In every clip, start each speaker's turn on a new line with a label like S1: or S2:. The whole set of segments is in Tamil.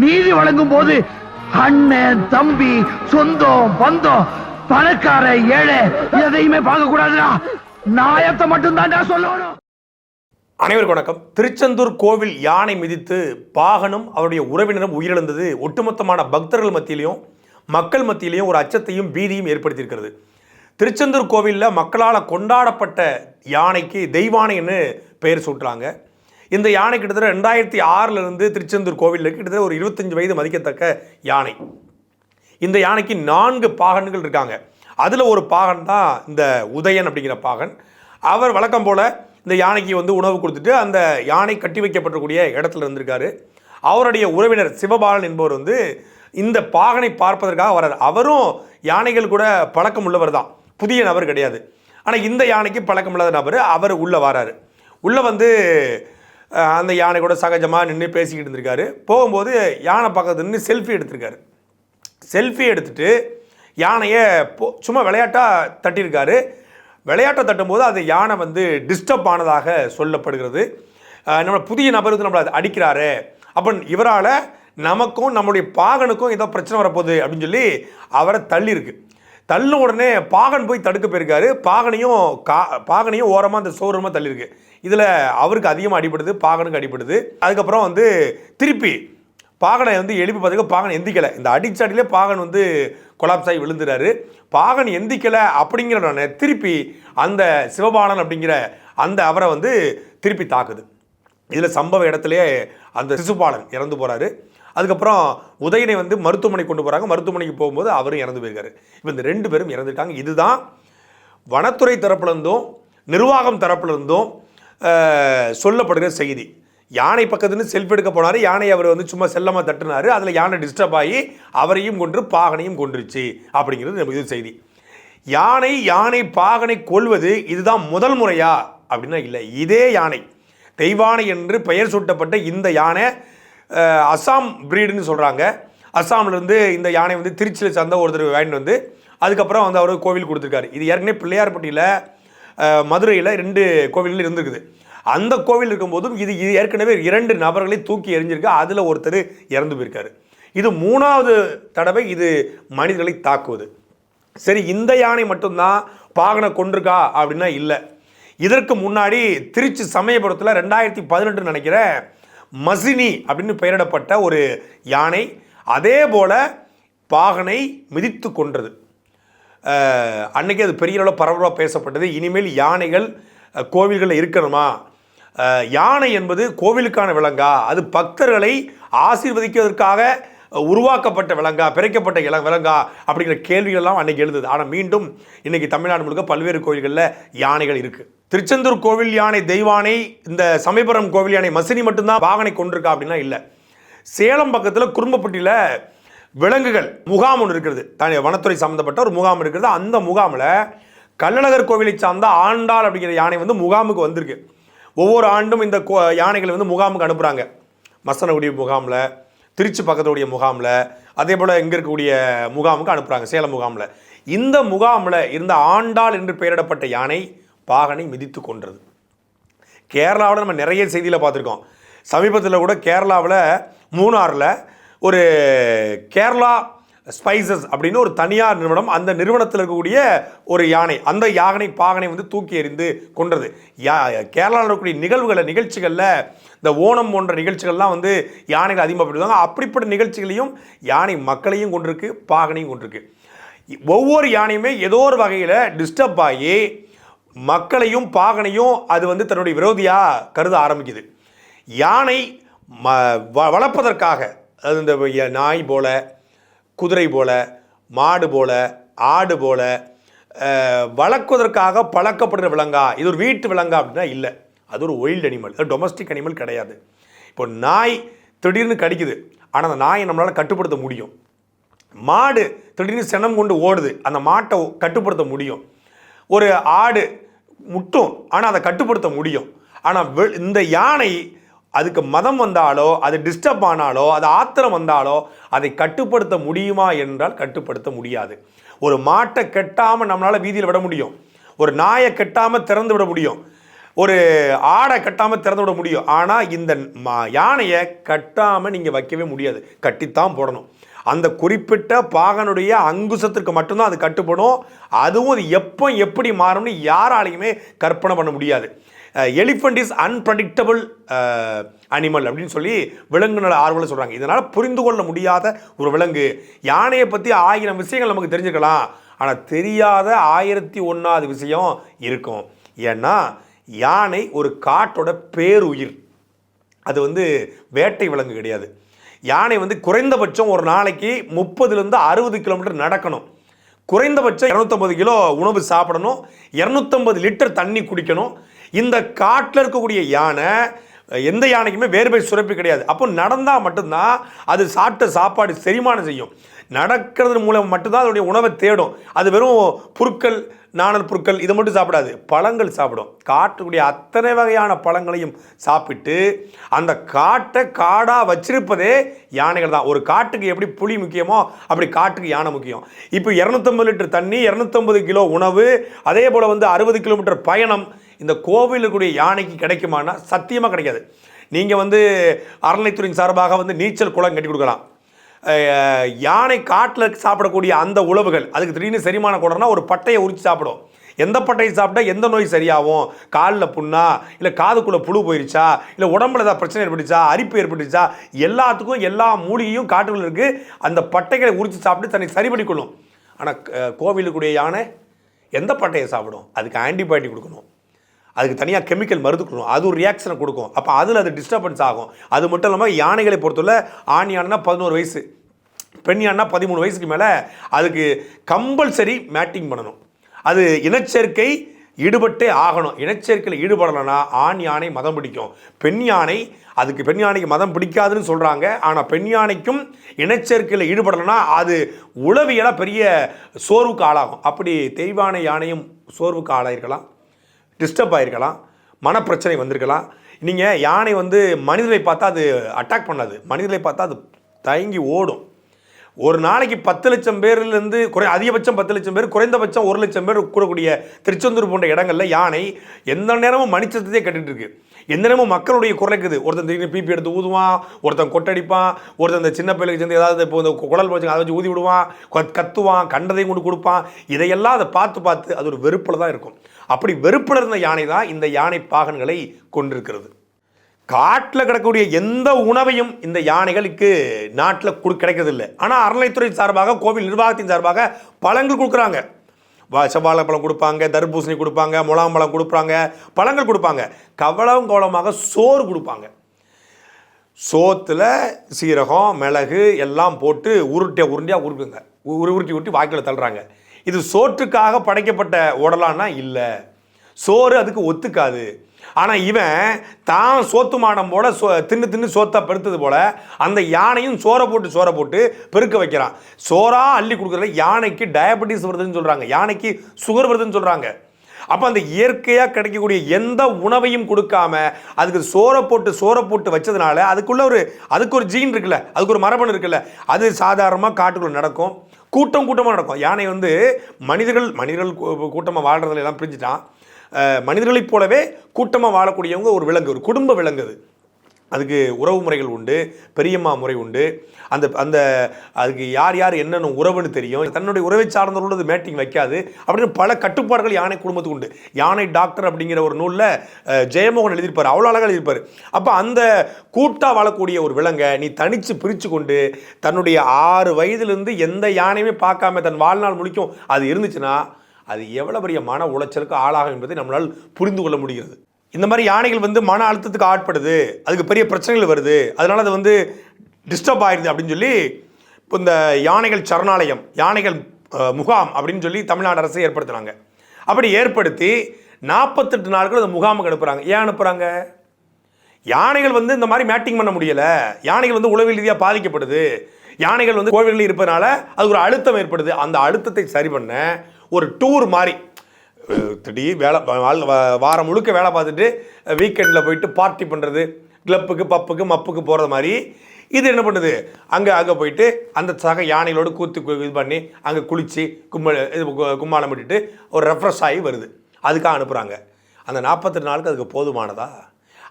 S1: நீதி வழங்கும் போது அண்ணன் தம்பி சொந்தம் பந்தம் பணக்கார ஏழை எதையுமே பார்க்க கூடாதுடா நாயத்தை மட்டும் சொல்லணும்.
S2: அனைவருக்கும் வணக்கம். திருச்செந்தூர் கோவில் யானை மிதித்து பாகனும் அவருடைய உறவினரும் உயிரிழந்தது ஒட்டுமொத்தமான பக்தர்கள் மத்தியிலையும் மக்கள் மத்தியிலையும் ஒரு அச்சத்தையும் பீதியும் ஏற்படுத்தியிருக்கிறது. திருச்செந்தூர் கோவிலில் மக்களால் கொண்டாடப்பட்ட யானைக்கு தெய்வானைன்னு பெயர் சூட்டுறாங்க. இந்த யானை கிட்டத்தட்ட ரெண்டாயிரத்தி ஆறிலிருந்து திருச்செந்தூர் கோவிலில் கிட்டத்தட்ட ஒரு இருபத்தஞ்சு வயது மதிக்கத்தக்க யானை. இந்த யானைக்கு நான்கு பாகன்கள் இருக்காங்க. அதில் ஒரு பாகன் தான் இந்த உதயன் அப்படிங்கிற பாகன். அவர் வழக்கம் போல் இந்த யானைக்கு வந்து உணவு கொடுத்துட்டு அந்த யானை கட்டி வைக்கப்பட்டக்கூடிய இடத்துல இருந்திருக்காரு. அவருடைய உறவினர் சிவபாலன் என்பவர் வந்து இந்த பாகனை பார்ப்பதற்காக வரார். அவரும் யானைகள் கூட பழக்கம் உள்ளவர் தான். புதிய நபர் கிடையாது. ஆனால் இந்த யானைக்கு பழக்கம் இல்லாத நபர் அவர் உள்ளே வராரு. உள்ளே வந்து அந்த யானை கூட சகஜமாக நின்று பேசிக்கிட்டு இருந்திருக்காரு. போகும்போது யானை பக்கத்து நின்று செல்ஃபி எடுத்திருக்காரு. செல்ஃபி எடுத்துட்டு யானையை போ- சும்மா விளையாட்டாக தட்டியிருக்காரு. விளையாட்டை தட்டும்போது அது யானை வந்து டிஸ்டர்ப் ஆனதாக சொல்லப்படுகிறது. அஹ் நம்ம புதிய நபர் வந்து நம்மளை அடிக்கிறாரு. அப்போ இவரால் நமக்கும் நம்மளுடைய பாகனுக்கும் ஏதோ பிரச்சனை வரப்போகுது அப்படின்னு சொல்லி அவரை தள்ளியிருக்கு. தள்ளின உடனே பாகன் போய் தடுக்க போயிருக்காரு. பாகனையும் கா பாகனையும் ஓரமாக அந்த சோரமாக தள்ளியிருக்கு. இதில் அவருக்கு அதிகமாக அடிபடுது பாகனுக்கு அடிபடுது. அதுக்கப்புறம் வந்து திருப்பி பாகனை வந்து எழுப்பி பார்த்துக்க பாகன் எந்திக்கலை. இந்த அடிச்சாட்டிலே பாகன் வந்து கொலாப்ஸ் ஆகி விழுந்துறாரு. பாகன் எந்திக்கலை அப்படிங்கிறனே திருப்பி அந்த சிவபாலன் அப்படிங்கிற அந்த அவரை வந்து திருப்பி தாக்குது. இதில் சம்பவ இடத்துலையே அந்த சிசுபாலன் இறந்து போகிறாரு அதுக்கப்புறம் உதயனை வந்து மருத்துவமனை கொண்டு போகிறாங்க மருத்துவமனைக்கு போகும்போது அவரும் இறந்து போயிருக்காரு. இப்போ இந்த ரெண்டு பேரும் இறந்துட்டாங்க இதுதான் வனத்துறை தரப்புலேருந்தும் நிர்வாகம் தரப்புலேருந்தும் சொல்லப்படுகிற செய்தி. யானை பக்கத்துலேருந்து செல்ஃபி எடுக்க போனார். யானை அவர் வந்து சும்மா செல்லமாக தட்டினார். அதில் யானை டிஸ்டர்ப் ஆகி அவரையும் கொன்று பாகனையும் கொன்றுச்சு அப்படிங்கிறது நம்ம இது செய்தி. யானை யானை பாகனை கொல்வது இதுதான் முதல் முறையா? அப்படின்னா இல்லை. இதே யானை. தெய்வானை என்று பெயர் சூட்டப்பட்ட இந்த யானை அசாம் ப்ரீடுன்னு சொல்கிறாங்க அஸ்ஸாம்லேருந்து இந்த யானை வந்து திருச்சியில் சேர்ந்த ஒருத்தர் வாங்கிட்டு வந்து அதுக்கப்புறம் வந்து அவர் கோவில் கொடுத்துருக்காரு. இது ஏற்கனவே பிள்ளையார்பட்டியில் மதுரையில் ரெண்டு கோவில்கள் இருந்திருக்குது. அந்த கோவில் இருக்கும்போதும் இது இது ஏற்கனவே இரண்டு நபர்களை தூக்கி எறிஞ்சிருக்கு. அதில் ஒருத்தர் இறந்து போயிருக்காரு. இது மூணாவது தடவை இது மனிதர்களை தாக்குவது. சரி இந்த யானை மட்டும்தான் பாகனை கொண்டிருக்கா அப்படின்னா இல்லை. இதற்கு முன்னாடி திருச்சி சமயபுரத்தில் ரெண்டாயிரத்தி பதினெட்டு நினைக்கிற மசினி அப்படின்னு பெயரிடப்பட்ட ஒரு யானை அதே போல பாகனை மிதித்து கொன்றது. அன்றைக்கி அன்னைக்கு அது பெரிய அளவில் பரபரப்பாக பேசப்பட்டது. இனிமேல் யானைகள் கோவில்களில் இருக்கணுமா? யானை என்பது கோவிலுக்கான விலங்கா? அது பக்தர்களை ஆசீர்வதிக்கிறதுக்காக உருவாக்கப்பட்ட விலங்கா பிறக்கப்பட்ட இல விலங்கா அப்படிங்கிற கேள்விகள்லாம் அன்னைக்கு எழுதுது ஆனால் மீண்டும் இன்றைக்கி தமிழ்நாடு முழுக்க பல்வேறு கோவில்களில் யானைகள் இருக்குது திருச்செந்தூர் கோவில் யானை தெய்வானை இந்த சமயபுரம் கோவில் யானை மசினி மட்டும்தான் வாகனை கொண்டிருக்கா அப்படின்னா இல்லை. சேலம் பக்கத்தில் குறும்பப்பட்டியில் விலங்குகள் முகாம் ஒன்று இருக்கிறது. தனி வனத்துறை சம்மந்தப்பட்ட ஒரு முகாம் இருக்கிறது. அந்த முகாமில் கள்ளழகர் கோவிலை சார்ந்த ஆண்டாள் அப்படிங்கிற யானை வந்து முகாமுக்கு வந்திருக்கு. ஒவ்வொரு ஆண்டும் இந்த கோ யானைகளை வந்து முகாமுக்கு அனுப்புகிறாங்க மசனகுடி முகாமில் திருச்சி பக்கத்துடைய முகாமில் அதே போல் இங்கே இருக்கக்கூடிய முகாமுக்கு அனுப்புகிறாங்க சேலம் முகாமில். இந்த முகாமில் இருந்த ஆண்டாள் என்று பெயரிடப்பட்ட யானை பாகனை மிதித்து கொன்றது. கேரளாவில் நம்ம நிறைய செய்தியில் பார்த்துருக்கோம். சமீபத்தில் கூட கேரளாவில் மூணாறில் ஒரு கேரளா ஸ்பைசஸ் அப்படின்னு ஒரு தனியார் நிறுவனம் அந்த நிறுவனத்தில் இருக்கக்கூடிய ஒரு யானை அந்த யானை பாகனை வந்து தூக்கி எறிந்து கொன்றது. யா கேரளாவில் இருக்கக்கூடிய நிகழ்வுகளை நிகழ்ச்சிகளில் இந்த ஓணம் போன்ற நிகழ்ச்சிகள்லாம் வந்து யானைகள் அதிகமாக போயிருந்தாங்க அப்படிப்பட்ட நிகழ்ச்சிகளையும் யானை மக்களையும் கொண்டிருக்கு பாகனையும் கொண்டிருக்கு. ஒவ்வொரு யானையுமே ஏதோ ஒரு வகையில் டிஸ்டர்ப் ஆகி மக்களையும் பாகனையும் அது வந்து தன்னுடைய விரோதியாக கருத ஆரம்பிக்குது. யானை ம வ- வளர்ப்பதற்காக அது இந்த நாய் போல குதிரை போல மாடு போல ஆடு போல வளர்க்குவதற்காக பழக்கப்படுற விலங்கா? இது ஒரு வீட்டு விலங்கா அப்படின்னா இல்லை. அது ஒரு ஒயில்டு அனிமல் அது டொமஸ்டிக் அனிமல் கிடையாது. இப்போ நாய் திடீர்னு கடிக்குது. ஆனால் அந்த நாயை நம்மளால் கட்டுப்படுத்த முடியும். மாடு திடீர்னு சினம் கொண்டு ஓடுது. அந்த மாட்டை கட்டுப்படுத்த முடியும். ஒரு ஆடு முட்டும் ஆனால் அதை கட்டுப்படுத்த முடியும். ஆனால் இந்த யானை அதுக்கு மதம் வந்தாலோ அது டிஸ்டர்ப் ஆனாலோ அது ஆத்திரம் வந்தாலோ அதை கட்டுப்படுத்த முடியுமா என்றால் கட்டுப்படுத்த முடியாது. ஒரு மாட்டை கெட்டாமல் நம்மளால் வீதியில் விட முடியும். ஒரு நாயை கெட்டாமல் திறந்து விட முடியும். ஒரு ஆடை கட்டாமல் திறந்து விட முடியும். ஆனால் இந்த யானையை கட்டாமல் நீங்கள் வைக்கவே முடியாது. கட்டித்தான் போடணும். அந்த குறிப்பிட்ட பாகனுடைய அங்குசத்திற்கு மட்டும்தான் அது கட்டுப்படும். அதுவும் அது எப்போ எப்படி மாறும்னு யாராலையுமே கற்பனை பண்ண முடியாது. எலிஃபண்ட் இஸ் அன்பிரடிக்டபிள் அனிமல் அப்படின்னு சொல்லி விலங்குனோட ஆர்வலை சொல்கிறாங்க இதனால் புரிந்து கொள்ள முடியாத ஒரு விலங்கு. யானையை பற்றி ஆயிரம் விஷயங்கள் நமக்கு தெரிஞ்சுக்கலாம் ஆனால் தெரியாத ஆயிரத்தி ஒன்றாவது விஷயம் இருக்கும். ஏன்னா யானை ஒரு காட்டோட பேருயிர். அது வந்து வேட்டை விலங்கு கிடையாது. யானை வந்து குறைந்தபட்சம் ஒரு நாளைக்கு முப்பதுலேருந்து அறுபது கிலோமீட்டர் நடக்கணும். குறைந்தபட்சம் இரநூத்தம்பது கிலோ உணவு சாப்பிடணும். இரநூத்தம்பது லிட்டர் தண்ணி குடிக்கணும். இந்த காட்டில் இருக்கக்கூடிய யானை எந்த யானைக்குமே வேர்வை சுரப்பி கிடையாது. அப்போ நடந்தால் மட்டும்தான் அது சாப்பிட்ட சாப்பாடு செரிமானம் செய்யும். நடக்கிறது மூலம் மட்டும்தான் அதனுடைய உணவை தேடும். அது வெறும் புற்கள் நாணல் புற்கள் இதை மட்டும் சாப்பிடாது. பழங்கள் சாப்பிடும். காட்டுக்கூடிய அத்தனை வகையான பழங்களையும் சாப்பிட்டு அந்த காட்டை காடாக வச்சிருப்பதே யானைகள் தான். ஒரு காட்டுக்கு எப்படி புளி முக்கியமோ அப்படி காட்டுக்கு யானை முக்கியம். இப்போ இரநூத்தம்பது லிட்டர் தண்ணி இரநூத்தம்பது கிலோ உணவு அதே போல் வந்து அறுபது கிலோமீட்டர் பயணம் இந்த கோவிலில் யானைக்கு கிடைக்குமானா சத்தியமாக கிடைக்காது. நீங்கள் வந்து அறநிலைத்துறையின் சார்பாக வந்து நீச்சல் குளம் கட்டி கொடுக்கலாம். யானை காட்டில் சாப்பிடக்கூடிய அந்த உழவுகள் அதுக்கு திடீர்னு செரிமான கூடனா ஒரு பட்டையை உரித்து சாப்பிடும். எந்த பட்டையை சாப்பிட்டா எந்த நோய் சரியாகும்? காலில் புண்ணா? இல்லை காதுக்குள்ளே புழு போயிருச்சா? இல்லை உடம்புல ஏதாவது பிரச்சனை ஏற்பட்டுச்சா? அரிப்பு ஏற்பட்டுச்சா? எல்லாத்துக்கும் எல்லா மூலிகையும் காட்டுக்குள்ள இருக்குது அந்த பட்டைகளை உரித்து சாப்பிட்டு தன்னை சரி பண்ணிக்கொள்ளும் ஆனால் கோவிலுக்குடைய யானை எந்த பட்டையை சாப்பிடும்? அதுக்கு ஆன்டிபயோட்டிக் கொடுக்கணும். அதுக்கு தனியாக கெமிக்கல் மருந்து கொடுக்கும் அது ஒரு ரியாக்ஷனை கொடுக்கும். அப்போ அதில் அது டிஸ்டர்பன்ஸ் ஆகும். அது மட்டும் இல்லாமல் யானைகளை பொறுத்தவரை ஆண் யானைனா பதினோரு வயசு பெண் யானைனா பதிமூணு வயசுக்கு மேலே அதுக்கு கம்பல்சரி மேட்டிங் பண்ணணும். அது இனச்சேர்க்கை ஈடுபட்டே ஆகணும். இனச்சேர்க்கையில் ஈடுபடலைன்னா ஆண் யானை மதம் பிடிக்கும். பெண் யானை அதுக்கு பெண் யானைக்கு மதம் பிடிக்காதுன்னு சொல்கிறாங்க ஆனால் பெண் யானைக்கும் இனச்சேர்க்கையில் ஈடுபடலைன்னா அது உளவியலாக பெரிய சோர்வுக்கு ஆளாகும். அப்படி தெய்வான யானையும் சோர்வுக்கு ஆளாயிருக்கலாம். டிஸ்டர்ப் ஆகிருக்கலாம் மனப்பிரச்சனை வந்திருக்கலாம். நீங்கள் யானை வந்து மனிதனை பார்த்தா அது அட்டாக் பண்ணாது. மனிதனை பார்த்தா அது தயங்கி ஓடும். ஒரு நாளைக்கு பத்து லட்சம் பேர்லேருந்து குறை அதிகபட்சம் பத்து லட்சம் பேர் குறைந்தபட்சம் ஒரு லட்சம் பேர் கூடக்கூடிய திருச்செந்தூர் போன்ற இடங்களில் யானை எந்த நேரமும் மணிச்சத்தையே கட்டிகிட்டு இருக்கு. எந்த நேரமும் மக்களுடைய குறைக்குது ஒருத்தன் திடீர்னு பிபி எடுத்து ஊதுவான் ஒருத்தன் கொட்டடிப்பான் ஒருத்தன் இந்த சின்ன பிள்ளைக்கு சேர்ந்து ஏதாவது இப்போ இந்த குழல் வச்சு அதை வச்சு ஊதி விடுவான் கத்துவான் கண்டதையும் கொண்டு கொடுப்பான். இதையெல்லாம் அதை பார்த்து பார்த்து அது ஒரு வெறுப்பில் தான் இருக்கும். அப்படி வெறுப்பில் யானை தான் இந்த யானை பாகன்களை கொண்டிருக்கிறது. காட்டில் கிடக்கக்கூடிய எந்த உணவையும் இந்த யானைகளுக்கு நாட்டில் கொடு கிடைக்கிறதில்லை. ஆனால் அறநிலைத்துறை சார்பாக கோவில் நிர்வாகத்தின் சார்பாக பழங்கள் கொடுக்குறாங்க. செவ்வாழை பழம் கொடுப்பாங்க தர்பூசணி கொடுப்பாங்க முலாம்பழம் கொடுப்பாங்க பழங்கள் கொடுப்பாங்க. கவலம் கவலமாக சோறு கொடுப்பாங்க. சோத்தில் சீரகம் மிளகு எல்லாம் போட்டு உருட்டை உருண்டையாக உருக்குங்க. உரு உருட்டி உருட்டி வாய்க்கில் தள்ளுறாங்க. இது சோற்றுக்காக படைக்கப்பட்ட உடலான்னா இல்லை. சோறு அதுக்கு ஒத்துக்காது. ஆனால் இவன் தான் சோத்து மாடம் போல சோ தின்னு தின்னு சோத்தை பெருத்தது போல அந்த யானையும் சோறை போட்டு சோறை போட்டு பெருக்க வைக்கிறான். சோறா அள்ளி கொடுக்குறதுல யானைக்கு டயபெட்டிஸ் வருதுன்னு சொல்கிறாங்க யானைக்கு சுகர் வருதுன்னு சொல்கிறாங்க அப்போ அந்த இயற்கையாக கிடைக்கக்கூடிய எந்த உணவையும் கொடுக்காம அதுக்கு சோறை போட்டு சோறை போட்டு வச்சதுனால அதுக்குள்ள ஒரு அதுக்கு ஒரு ஜீன் இருக்குல்ல அதுக்கு ஒரு மரபணு இருக்குல்ல அது சாதாரணமாக காட்டுக்குள்ள நடக்கும். கூட்டம் கூட்டமாக நடக்கும். யானை வந்து மனிதர்கள் மனிதர்கள் கூட்டமாக வாழ்கிறதுல எல்லாம் பிரிஞ்சுட்டான் மனிதர்களைப் போலவே கூட்டமாக வாழக்கூடியவங்க ஒரு விலங்கு ஒரு குடும்ப விலங்கு அது. அதுக்கு உறவு முறைகள் உண்டு பெரியம்மா முறை உண்டு. அந்த அந்த அதுக்கு யார் யார் என்னென்ன உறவுன்னு தெரியும். தன்னுடைய உறவை சார்ந்தவர்களோட அது மேட்டிங் வைக்காது. அப்படின்னு பல கட்டுப்பாடுகள் யானை குடும்பத்துக்கு உண்டு. யானை டாக்டர் அப்படிங்கிற ஒரு நூலில் ஜெயமோகன் எழுதியிருப்பார். அவ்வளோ அழகாக எழுதியிருப்பார். அப்போ அந்த கூட்டாக வாழக்கூடிய ஒரு விலங்கை நீ தனித்து பிரித்து கொண்டு தன்னுடைய ஆறு வயதுலேருந்து எந்த யானையுமே பார்க்காம தன் வாழ்நாள் முழிக்கும் அது இருந்துச்சுன்னா அது எவ்வளோ பெரிய மன உளைச்சலுக்கு ஆளாகும் என்பதை நம்மளால் புரிந்து கொள்ள முடிகிறது. இந்த மாதிரி யானைகள் வந்து மன அழுத்தத்துக்கு ஆட்படுது. அதுக்கு பெரிய பிரச்சனைகள் வருது. அதனால் அது வந்து டிஸ்டர்ப் ஆயிடுது அப்படின்னு சொல்லி இப்போ இந்த யானைகள் சரணாலயம் யானைகள் முகாம் அப்படின்னு சொல்லி தமிழ்நாடு அரசு ஏற்படுத்துனாங்க அப்படி ஏற்படுத்தி நாற்பத்தெட்டு நாட்கள் அந்த முகாமுக்கு அனுப்புகிறாங்க ஏன் அனுப்புகிறாங்க யானைகள் வந்து இந்த மாதிரி மேட்டிங் பண்ண முடியல. யானைகள் வந்து உளவியல் ரீதியாக பாதிக்கப்படுது. யானைகள் வந்து கோவில்களில் இருப்பதனால அதுக்கு ஒரு அழுத்தம் ஏற்படுது. அந்த அழுத்தத்தை சரி பண்ண ஒரு டூர் மாதிரி திடீர் வேலை வாரம் முழுக்க வேலை பார்த்துட்டு வீக்கெண்டில் போயிட்டு பார்ட்டி பண்ணுறது கிளப்புக்கு பப்புக்கு மப்புக்கு போகிறது மாதிரி இது என்ன பண்ணுது? அங்கே அங்கே போயிட்டு அந்த சக யானைகளோடு கூத்து இது பண்ணி அங்கே குளித்து கும்ம இது கும்மாளம் விட்டுட்டு ஒரு ரெஃப்ரெஷ் ஆகி வருது. அதுக்காக அனுப்புகிறாங்க அந்த நாற்பத்தெட்டு நாளுக்கு அதுக்கு போதுமானதா?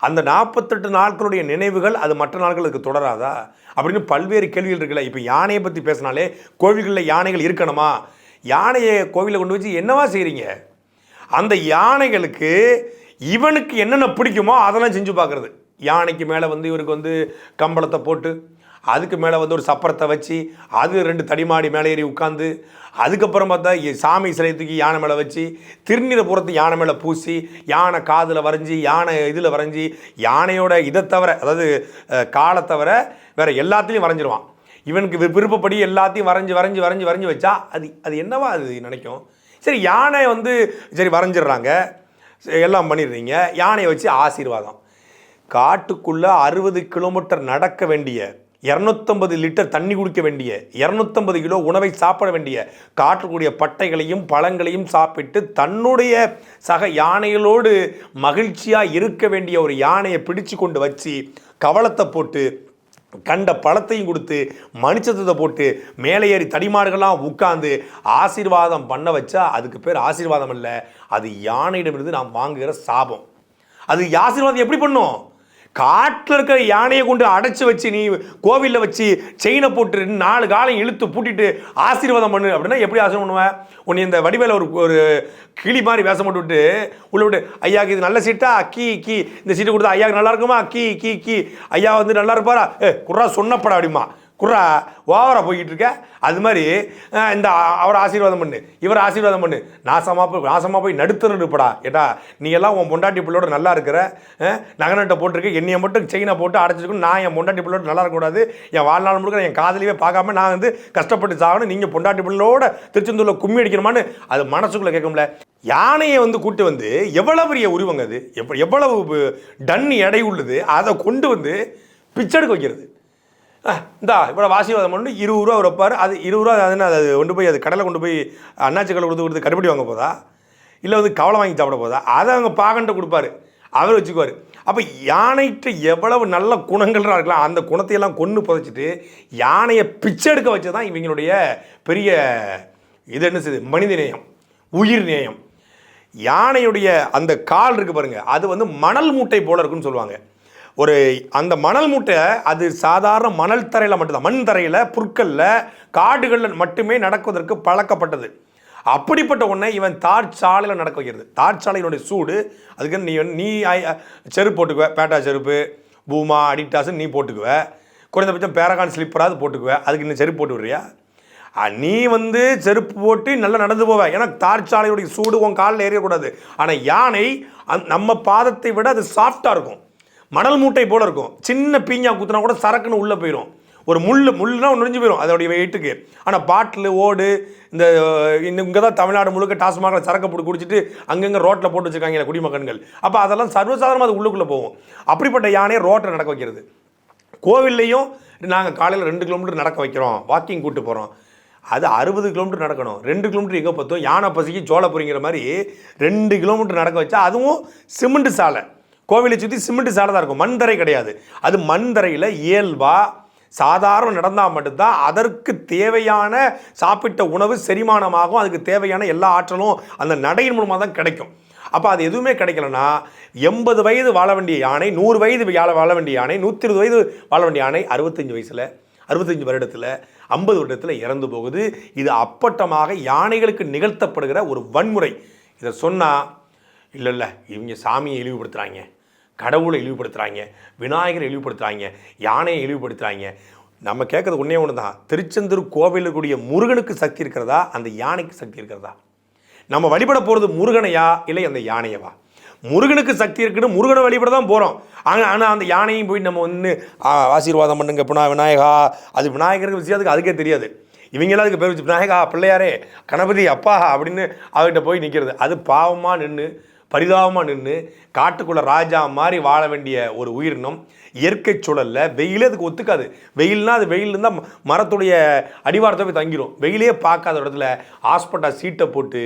S2: அந்த நாற்பத்தெட்டு நாட்களுடைய நினைவுகள் அது மற்ற நாட்களுக்கு தொடராதா? அப்படின்னு பல்வேறு கேள்விகள் இருக்குல்ல. இப்போ யானையை பற்றி பேசினாலே கோவில்களில் யானைகள் இருக்கணுமா? யானையை கோவிலில் கொண்டு வச்சு என்னவா செய்கிறீங்க அந்த யானைகளுக்கு இவனுக்கு என்னென்ன பிடிக்குமோ அதெல்லாம் செஞ்சு பார்க்குறது. யானைக்கு மேலே வந்து இவருக்கு வந்து கம்பளத்தை போட்டு அதுக்கு மேலே வந்து ஒரு சப்பரத்தை வச்சு அது ரெண்டு தடிமாடி மேலே ஏறி உட்காந்து அதுக்கப்புறம் பார்த்தா சாமி சிலை தூக்கி யானை மேலே வச்சு திருநீரை புறத்து யானை மேலே பூசி யானை காதில் வரைஞ்சி யானை இதில் வரைஞ்சி யானையோட இதை தவிர அதாவது காலை தவிர வேறு எல்லாத்துலேயும் வரைஞ்சிருவான். இவனுக்கு விருப்பப்படி எல்லாத்தையும் வரைஞ்சி வரைஞ்சி வரைஞ்சி வரைஞ்சி வச்சா அது அது என்னவா அது நினைக்கும்? சரி யானை வந்து சரி வரைஞ்சிடுறாங்க. எல்லாம் பண்ணிடுறீங்க. யானையை வச்சு ஆசீர்வாதம். காட்டுக்குள்ளே அறுபது கிலோமீட்டர் நடக்க வேண்டிய இரநூத்தம்பது லிட்டர் தண்ணி குடிக்க வேண்டிய இரநூத்தம்பது கிலோ உணவை சாப்பிட வேண்டிய காட்டக்கூடிய பட்டைகளையும் பழங்களையும் சாப்பிட்டு தன்னுடைய சக யானைகளோடு மகிழ்ச்சியாக இருக்க வேண்டிய ஒரு யானையை பிடிச்சு கொண்டு வச்சு கவளத்தை போட்டு கண்ட பழத்தையும் கொடுத்து மணிச்சத்தத்தை போட்டு மேலே ஏறி தடிமாடுகள்லாம் உட்காந்து ஆசீர்வாதம் பண்ண வச்சா அதுக்கு பேர் ஆசீர்வாதம் இல்லை அது யானையிடமிருந்து நாம் வாங்குகிற சாபம். அது ஆசீர்வாதம் எப்படி பண்ணும்? காட்டில் இருக்கிற யானையை கொண்டு அடைச்சி வச்சு நீ கோவிலில் வச்சு செயினை போட்டு நாலு காலம் இழுத்து பூட்டிட்டு ஆசீர்வாதம் பண்ணு. அப்படின்னா எப்படி ஆசீர்வாதம் பண்ணுவேன் உன்னை இந்த வடிவேல ஒரு ஒரு கிளி மாதிரி வேஷம் போட்டு விட்டு உள்ள விட்டு ஐயாக்கு இது நல்ல சீட்டா? Key key. இந்த சீட்டு கொடுத்தா ஐயாக்கு நல்லா இருக்குமா? கீ கீ கீ. ஐயா வந்து நல்லா இருப்பாரா? ஏ குர்ரா சொன்னப்படா அப்படிமா குர்ரா ஓவராக போய்கிட்டு இருக்க அது மாதிரி இந்த அவர் ஆசீர்வாதம் பண்ணு இவர் ஆசீர்வாதம் பண்ணு. நாசமாக போய் நாசமாக போய் நடுத்தர இருப்படா ஏட்டா நீ எல்லாம் உன் பொண்டாட்டி பிள்ளோட நல்லா இருக்கிற அஹ், நகநட்டை போட்டிருக்க என்னையை மட்டும் செயினை போட்டு அடைச்சிருக்கணும். நான் என் பொண்டாட்டி பிள்ளோட நல்லா இருக்கக்கூடாது என் வாழ்நாள் முழுக்க என் காதலியே பார்க்காம நான் வந்து கஷ்டப்பட்டு சாகணும். நீங்கள் பொண்டாட்டி பிள்ளோட திருச்செந்தூரில் கும்மி அடிக்கணுமான்னு அது மனசுக்குள்ளே கேட்கும்ல. யானையை வந்து கூட்டு வந்து எவ்வளவு பெரிய உருவங்க அது? எவ்வளவு டன் எடை உள்ளது? அதை கொண்டு வந்து பிச்செடுக்க வைக்கிறது. இந்தா இவ்வளோ ஆசீர்வாதம் பண்ணி. இருபது ரூபா வைப்பார். அது இருபது ரூபா அது அது கொண்டு போய் அது கடையில் கொண்டு போய் அண்ணாச்சி கடை கொடுத்து கொடுத்து கருப்படி வாங்க போதா? இல்லை வந்து கவலை வாங்கி சாப்பிட போதா? அதை அவங்க பாகன்ட்ட கொடுப்பாரு. அவர் வச்சுக்குவார். அப்போ யானைகிட்ட எவ்வளவு நல்ல குணங்கள்லாம் இருக்கலாம் அந்த குணத்தையெல்லாம் கொன்று புதைச்சிட்டு யானையை பிச்சை எடுக்க வச்சு தான் இவங்களுடைய பெரிய இது என்ன செய்யுது? மனித நேயம் உயிர் நேயம். யானையுடைய அந்த கால் இருக்குது பாருங்கள் அது வந்து மணல் மூட்டை போல இருக்குன்னு சொல்லுவாங்க. ஒரு அந்த மணல் மூட்டை அது சாதாரண மணல் தரையில் மட்டும்தான். மண் தரையில் புற்களில் காடுகளில் மட்டுமே நடக்குவதற்கு பழக்கப்பட்டது. அப்படிப்பட்ட ஒன்றை இவன் தார் சாலையில் நடக்க வைக்கிறது. தார் சாலையினுடைய சூடு அதுக்கு நீ நீ செருப்பு போட்டுக்குவ. பேட்டா செருப்பு பூமா அடிக்டாஸ் நீ போட்டுக்குவ. குறைந்தபட்சம் பேரகான் ஸ்லிப்பராது போட்டுக்குவ. அதுக்கு இன்னும் செருப்பு போட்டு விடுறியா? நீ வந்து செருப்பு போட்டு நல்லா நடந்து போவ. ஏன்னா தார்ச்சாலையுடைய சூடு உன் காலில் ஏறிடக்கூடாது ஆனால் யானை அந் நம்ம பாதத்தை விட அது சாஃப்டாக இருக்கும். மணல் மூட்டை போல இருக்கும். சின்ன பீஞ்சா குத்துனா கூட சரக்குன்னு உள்ளே போயிடும் ஒரு முள் முள்னா நுழைஞ்சு போயிடும் அதோடைய வெயிட்டுக்கு ஆனால் பாட்டில் ஓடு இந்த இங்கே தான் தமிழ்நாடு முழுக்க டாஸ்மாக சரக்கு போட்டு குடிச்சிட்டு அங்கங்கே ரோட்டில் போட்டு வச்சுருக்காங்க குடிமகன்கள். அப்போ அதெல்லாம் சர்வசாதாரணமாக அது உள்ளுக்குள்ளே போகும். அப்படிப்பட்ட யானையை ரோட்டில் நடக்க வைக்கிறது. கோவில்லையும் நாங்கள் காலையில் ரெண்டு கிலோமீட்டர் நடக்க வைக்கிறோம். வாக்கிங் கூட்டு போகிறோம் அது அறுபது கிலோமீட்டர் நடக்கணும். ரெண்டு கிலோமீட்டர் எங்கே பார்த்தோம் யானை பசிக்கு சோள பொறிங்கிற மாதிரி ரெண்டு கிலோமீட்டர் நடக்க வச்சா அதுவும் சிமெண்ட் சாலை. கோவிலை சுற்றி சிமெண்ட் சாலை தான் இருக்கும். மண் தரை கிடையாது. அது மண் தரையில் இயல்பாக சாதாரண நடந்தால் மட்டும்தான் அதற்கு தேவையான சாப்பிட்ட உணவு செரிமானமாகும். அதுக்கு தேவையான எல்லா ஆற்றலும் அந்த நடையின் மூலமாக தான் கிடைக்கும். அப்போ அது எதுவுமே கிடைக்கலனா எண்பது வயது வாழ வேண்டிய யானை நூறு வயது வாழ வாழ வேண்டிய யானை நூற்றி இருபது வயது வாழ வேண்டிய யானை அறுபத்தஞ்சு வயசில் அறுபத்தஞ்சு வருடத்தில் ஐம்பது வருடத்தில் இறந்து போகுது. இது அப்பட்டமாக யானைகளுக்கு நிகழ்த்தப்படுகிற ஒரு வன்முறை. இதை சொன்னால் இல்லை இல்லை இவங்க சாமியை இழிவுபடுத்துகிறாங்க கடவுளை இழிவுபடுத்துகிறாங்க விநாயகரை இழிவுபடுத்துகிறாங்க யானையை இழிவுபடுத்துகிறாங்க நம்ம கேட்குறது ஒன்றே ஒன்று தான் திருச்செந்தூர் கோவிலில் இருக்கக்கூடிய முருகனுக்கு சக்தி இருக்கிறதா? அந்த யானைக்கு சக்தி இருக்கிறதா? நம்ம வழிபட போகிறது முருகனையா? இல்லை அந்த யானையவா? முருகனுக்கு சக்தி இருக்குன்னு முருகனை வழிபட தான் போகிறோம் ஆனால் ஆனால் அந்த யானையும் போய் நம்ம ஒன்று ஆசீர்வாதம் பண்ணுங்க புனா விநாயகா. அது விநாயகருக்கு விஷயம் அதுக்கு அதுக்கே தெரியாது. இவங்கெல்லாம் அதுக்கு பேர் வச்சு விநாயகா பிள்ளையாரே கணபதி அப்பா அப்படின்னு அவர்கிட்ட போய் நிற்கிறது அது பாவமாக நின்று பரிதாபமாக நின்று காட்டுக்குள்ள ராஜா மாதிரி வாழ வேண்டிய ஒரு உயிரினம் இயற்கை சூழல்ல வெயிலே அதுக்கு ஒத்துக்காது. வெயில்னா அது வெயில் இருந்தால் மரத்துடைய அடிவாரத்தை போய் தங்கிரும். வெயிலே பார்க்காத இடத்துல ஹாஸ்பிட்டல் சீட்டை போட்டு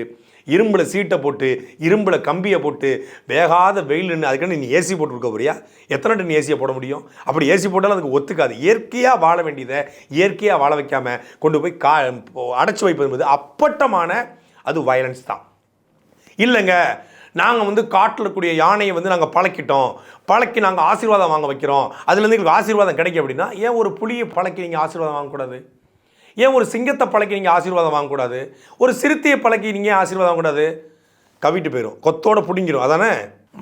S2: இரும்பில் சீட்டை போட்டு இரும்பில் கம்பியை போட்டு வேகாத வெயில் நின்று அதுக்கான நீ ஏசி போட்டுருக்க போறியா? எத்தனை டன் ஏசியை போட முடியும்? அப்படி ஏசி போட்டாலும் அதுக்கு ஒத்துக்காது. இயற்கையாக வாழ வேண்டியதை இயற்கையாக வாழ வைக்காமல் கொண்டு போய் கா அடைச்சி வைப்பது என்பது அப்பட்டமான அது வயலன்ஸ் தான். இல்லைங்க நாங்கள் வந்து காட்டில் இருக்கக்கூடிய யானையை வந்து நாங்கள் பழக்கிட்டோம். பழக்கி நாங்கள் ஆசீர்வாதம் வாங்க வைக்கிறோம். அதுலேருந்து எங்களுக்கு ஆசீர்வாதம் கிடைக்கும் அப்படின்னா ஏன் ஒரு புலியை பழக்கி நீங்கள் ஆசீர்வாதம் வாங்கக்கூடாது? ஏன் ஒரு சிங்கத்தை பழக்கி நீங்கள் ஆசீர்வாதம் வாங்கக்கூடாது? ஒரு சிறுத்தையை பழக்கி நீங்கள் ஆசீர்வாதம் வாங்கக்கூடாது? கவிட்டு போயிடும் கொத்தோட பிடிங்கிரும். அதானே?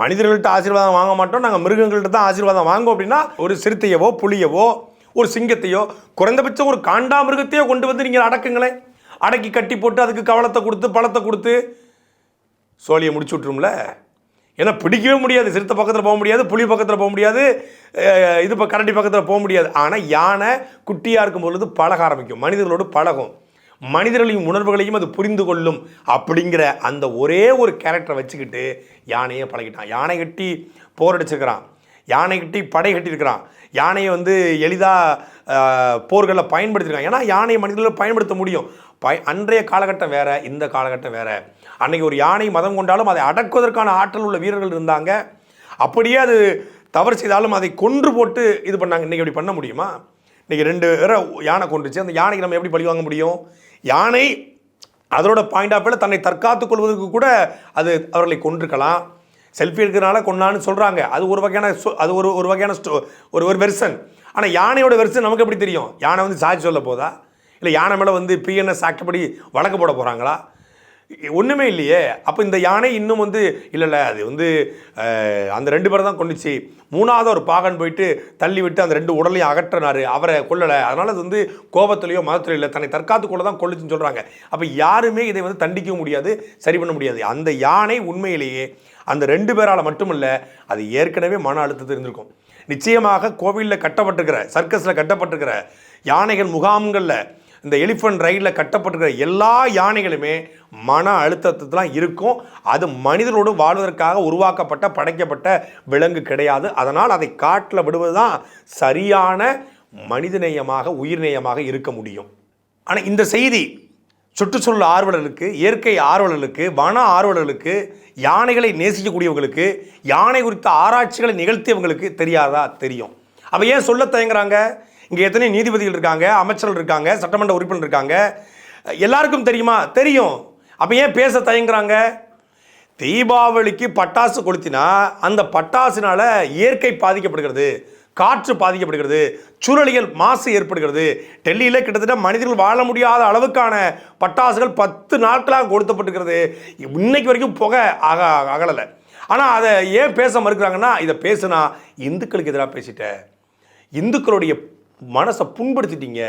S2: மனிதர்கள்ட்ட ஆசீர்வாதம் வாங்க மாட்டோம். நாங்கள் மிருகங்கள்கிட்ட தான் ஆசீர்வாதம் வாங்குவோம் அப்படின்னா ஒரு சிறுத்தையவோ புலியவோ ஒரு சிங்கத்தையோ குறைந்தபட்சம் ஒரு காண்டாமிருகத்தையோ கொண்டு வந்து நீங்கள் அடக்குங்களேன். அடக்கி கட்டி போட்டு அதுக்கு கவலத்தை கொடுத்து பழத்தை கொடுத்து சோழியை முடிச்சு விட்ரும்ல ஏன்னா பிடிக்கவே முடியாது. சிறுத்தை பக்கத்தில் போக முடியாது புலி பக்கத்தில் போக முடியாது இது இப்போ கரண்டி பக்கத்தில் போக முடியாது. ஆனால் யானை குட்டியாக இருக்கும் பொழுது பழக ஆரம்பிக்கும். மனிதர்களோடு பழகும். மனிதர்களையும் உணர்வுகளையும் அது புரிந்து கொள்ளும். அப்படிங்கிற அந்த ஒரே ஒரு கேரக்டரை வச்சுக்கிட்டு யானையை பழகிட்டான். யானை கட்டி போர் அடிச்சிருக்கிறான். யானை கட்டி படை கட்டியிருக்கிறான். யானையை வந்து எளிதாக போர்களில் பயன்படுத்தியிருக்கான். ஏன்னா யானையை மனிதர்கள் பயன்படுத்த முடியும். பய அன்றைய காலகட்டம் வேறு இந்த காலகட்டம் வேறு. அன்னைக்கு ஒரு யானை மதம் கொண்டாலும் அதை அடக்குவதற்கான ஆற்றல் உள்ள வீரர்கள் இருந்தாங்க. அப்படியே அது தவறு செய்தாலும் அதை கொன்று போட்டு இது பண்ணாங்க. இன்னைக்கு அப்படி பண்ண முடியுமா? இன்னைக்கு ரெண்டு பேரை யானை கொண்டுச்சு அந்த யானைக்கு நம்ம எப்படி பழி வாங்க முடியும்? யானை அதனோட பாயிண்ட் ஆஃப் தன்னை தற்காத்துக் கொள்வதற்கு கூட அது அவர்களை கொண்டிருக்கலாம் செல்ஃபி எடுக்கிறனால கொண்டான்னு சொல்கிறாங்க அது ஒரு வகையான அது ஒரு ஒரு வகையான ஸ்டோ ஒரு ஒரு வெர்சன் ஆனால் யானையோட வெர்சன் நமக்கு எப்படி தெரியும்? யானை வந்து சாட்சி சொல்ல போதா? இல்லை யானை மேலே வந்து பிஎன்எஸ் ஆக்ட் படி வழக்கு போட போகிறாங்களா ஒன்றுமே இல்லையே. அப்போ இந்த யானை இன்னும் வந்து இல்லைல்ல அது வந்து அந்த ரெண்டு பேரை தான் கொண்டுச்சு மூணாவது ஒரு பாகன் போயிட்டு தள்ளி விட்டு அந்த ரெண்டு உடலையும் அகற்றினார். அவரை கொல்லலை. அதனால் அது வந்து கோபத்துலையோ மதத்திலையோ இல்லை தன்னை தற்காத்து கொள்ள தான் கொள்ளுச்சுன்னு சொல்கிறாங்க அப்போ யாருமே இதை வந்து தண்டிக்க முடியாது சரி பண்ண முடியாது. அந்த யானை உண்மையிலேயே அந்த ரெண்டு பேரால் மட்டுமல்ல அது ஏற்கனவே மன அழுத்தத்தில் இருந்திருக்கும். நிச்சயமாக கோவிலில் கட்டப்பட்டிருக்கிற சர்க்கஸில் கட்டப்பட்டிருக்கிற யானைகள் முகாம்களில் இந்த எலிஃபண்ட் ரைடில் கட்டப்பட்டிருக்கிற எல்லா யானைகளுமே மன அழுத்தத்துலாம் இருக்கும். அது மனிதரோடு வாழ்வதற்காக உருவாக்கப்பட்ட படைக்கப்பட்ட விலங்கு கிடையாது. அதனால் அதை காட்டில் விடுவது தான் சரியான மனிதநேயமாக உயிர்நேயமாக இருக்க முடியும். ஆனால் இந்த செய்தி சுற்றுச்சூழல் ஆர்வலர்களுக்கு இயற்கை ஆர்வலர்களுக்கு வன ஆர்வலர்களுக்கு யானைகளை நேசிக்கக்கூடியவங்களுக்கு யானை குறித்த ஆராய்ச்சிகளை நிகழ்த்தியவங்களுக்கு தெரியாதா தெரியும். அவள் ஏன் சொல்ல தயங்குறாங்க? இங்கே எத்தனை நீதிபதிகள் இருக்காங்க அமைச்சர்கள் இருக்காங்க சட்டமன்ற உறுப்பினர் இருக்காங்க? எல்லாருக்கும் தெரியுமா? தெரியும். அப்போ ஏன் பேச தயங்குறாங்க? தீபாவளிக்கு பட்டாசு கொளுத்தினா அந்த பட்டாசுனால் இயற்கை பாதிக்கப்படுகிறது காற்று பாதிக்கப்படுகிறது சூழலியல் மாசு ஏற்படுகிறது. டெல்லியில் கிட்டத்தட்ட மனிதர்கள் வாழ முடியாத அளவுக்கான பட்டாசுகள் பத்து நாட்களாக கொளுத்தப்பட்டுக்கிறது இன்னைக்கு வரைக்கும் புகை அக அகலலை. ஆனால் அதை ஏன் பேச மறுக்கிறாங்கன்னா இதை பேசுனா இந்துக்களுக்கு எதிராக பேசிட்டேன் இந்துக்களுடைய மனசை புண்படுத்திட்டீங்க.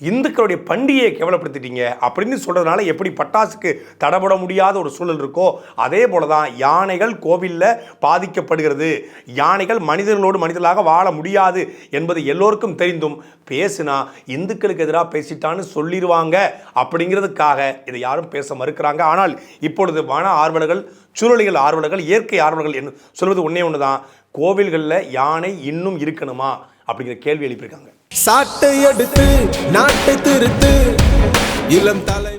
S2: இந்துக்களுடைய பண்டிகையை கேவலப்படுத்திட்டீங்க அப்படின்னு சொல்கிறதுனால எப்படி பட்டாசுக்கு தடபட முடியாத ஒரு சூழல் இருக்கோ அதே போல தான் யானைகள் கோவிலில் பாதிக்கப்படுகிறது. யானைகள் மனிதர்களோடு மனிதர்களாக வாழ முடியாது என்பது எல்லோருக்கும் தெரிந்தும் பேசுனா இந்துக்களுக்கு எதிராக பேசிட்டான்னு சொல்லிடுவாங்க அப்படிங்கிறதுக்காக இதை யாரும் பேச மறுக்கிறாங்க. ஆனால் இப்பொழுது வன ஆர்வலர்கள் சூழலிகள் ஆர்வலர்கள் இயற்கை ஆர்வலர்கள் என்று சொல்வது ஒன்றே ஒன்று தான் கோவில்களில் யானை இன்னும் இருக்கணுமா? அப்படிங்கிற கேள்வி எழுப்பியிருக்காங்க.
S3: சாட்டை எடுத்து நாட்டை திருத்து இளம் தலை